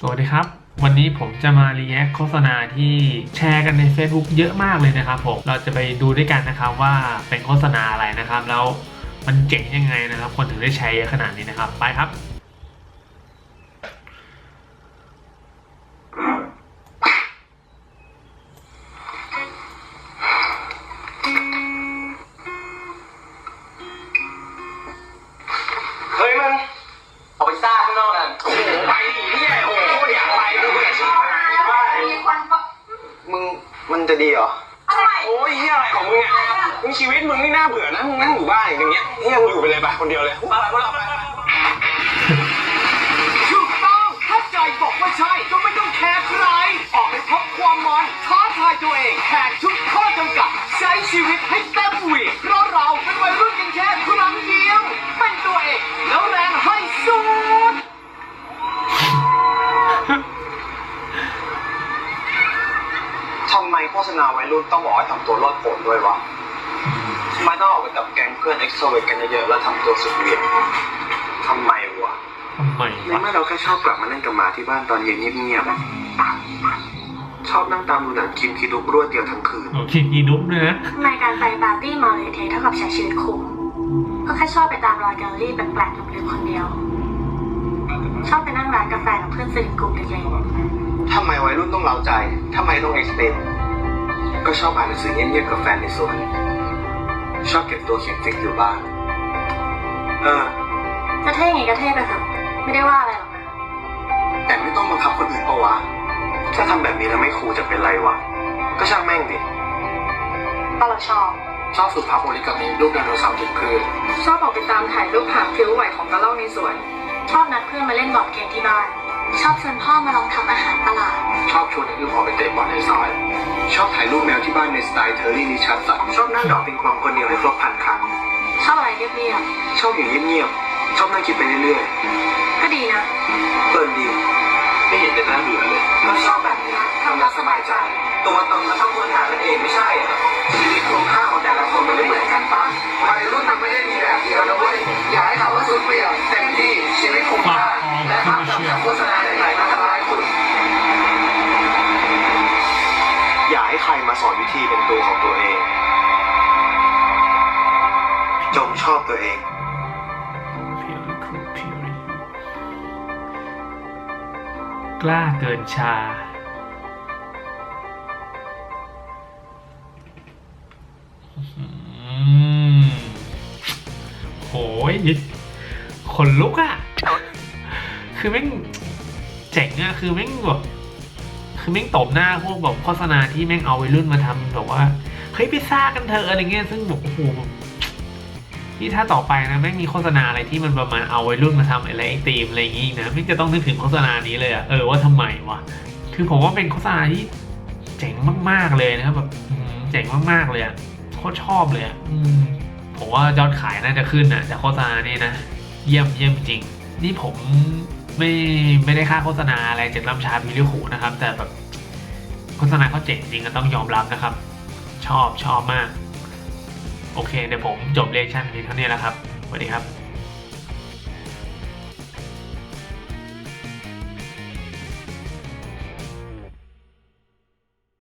สวัสดีครับ วันนี้ผมจะมารีแอคโฆษณาที่แชร์กันใน Facebook เยอะมากเลยนะครับผมเราจะไปดูด้วยกันนะครับว่าเป็นโฆษณาอะไรนะครับ แล้วมันเจ๋งยังไงนะครับ คนถึงได้แชร์เยอะขนาดนี้นะครับ ไปครับาไปซ่าข้างนอกกันโอ้โหไปดิเนี่ยโอ้โหอยากไปดูอยากชอบไปมีคนบอกมึงมันจะดีเหรออะไรโอ้ยเฮียอะไรของมึงอะมึงชีวิตมึงนี่น่าเบื่อนะมึงนั่งอยู่บ้านอย่างเงี้ยเฮียมึงอยู่ไปเลยไปคนเดียวเลยไปไปไป มโฆษณาวัยรุ่นต้องบอกให้ทำตัวรอดโผล่ด้วยวะทำไมต้องออกไปกับแก๊งเพื่อนเอ็กโซเวกันเยอะๆแล้วทำตัวสุดเหวี่ยงทำไมวะทำไมในวะเมื่อเราแค่ชอบกลับมาเล่นกับหมาที่บ้านตอนเย็นเงียบๆชอบนั่งตามดูหนังคิมคิดุกรวดเดียวทั้งคืน โอเคกีนุ๊กด้วยนะทำไมการไปปาร์ตี้มาเลยเทเท่ากับใช้ชีวิตคุ้มก็แค่ชอบไปตามรอยแกลเลอรี่แปลกๆลืมๆคนเดียว ชอบไปนั่งร้านกาแฟกับเพื่อนสนิทกลุ่มเล็กทำไมวัยรุ่นต้องเล้าใจ ทำไมต้องเอ็กซ์เตน ก็ชอบอ่านหนังสือเงียบๆกับแฟนในสวน ชอบเก็บตัวเขียนฟิกอยู่บ้านเออๆจะเท่ไงก็เท่ไปเถอะไม่ได้ว่าอะไรหรอกนะแต่ไม่ต้องบังคับคนอื่นปะวะถ้าทำแบบนี้แล้วไม่ครูจะเป็นไรวะ ก็ช่างแม่งดิก็เราชอบชอบสุภาพบุรุษกับมีลูกไดโนเสาร์ติดพื้นชอบออกไปตามถ่ายรูปภาพผิวไหวของกระรอกในสวน ชอบนัดเพื่อนมาเล่นบอร์ดเกมที่บ้าน ชอบชวนพ่อมาลองทำอาหารประหลาด ชอบถ่ายรูปแมวที่บ้านในสไตล์เทอร์รี่นิชัดสันชอบนั่งดอกปิงปองคนเดียวให้ครบพันครั้งชอบอะไรเรียบชอบอยู่เงียบๆชอบนั่งคิดไปเรื่อยๆ ก็ดีนะๆเปิดดี ไม่เห็นจะน่าเบื่อเลยก็ชอบแบบนี้ทำแล้วสบายใจ ตัวตนมันต้องค้นหากันเองไม่ใช่เหรอชีวิตคุณค่าของแต่ละคนมันไม่เหมือนกันป จงชอบตัวเองเพียวคือเพียวกล้าเกินชาอืมโหยขนลุกอะคือแม่งเจ๋งอะคือแม่งแบบคือแม่งตบหน้าพวกแบบโฆษณาที่แม่งเอาวัยรุ่นมาทำแบบว่า เฮ้ยไปซ่ากันเถอะอะไรเงี้ยซึ่งแบบโอ้โห นี่ถ้าต่อไปนะแม่มีโฆษณาอะไรที่มันประมาณเอาไวัยรุ่นมาทำอะไรไอตีมอะไรอย่างงี้นะแม่จะต้องนึกถึงโฆษณานี้เลยอะเออว่าทำไมวะคือผมว่าเป็นโฆษณาที่เจ๋งมากๆเลยนะครับแบบเจ๋งมากๆเลยอะโคตรชอบเลยอะอผมว่ายอดขายน่าจะขึ้นนะจากโฆษณานี้นะ เยี่ยมเยี่ยมจริง นี่ผมไม่ไม่ได้ค่าโฆษณาอะไรจากลำชาพิลิคูนะครับ แต่แบบโฆษณาเขาเจ๋งจริงก็ต้องยอมรับนะครับ ชอบชอบมาก โอเคเดี๋ยวผมจบเลคชั่นเพียงเท่านี้แล้วครับสวัสดีครับ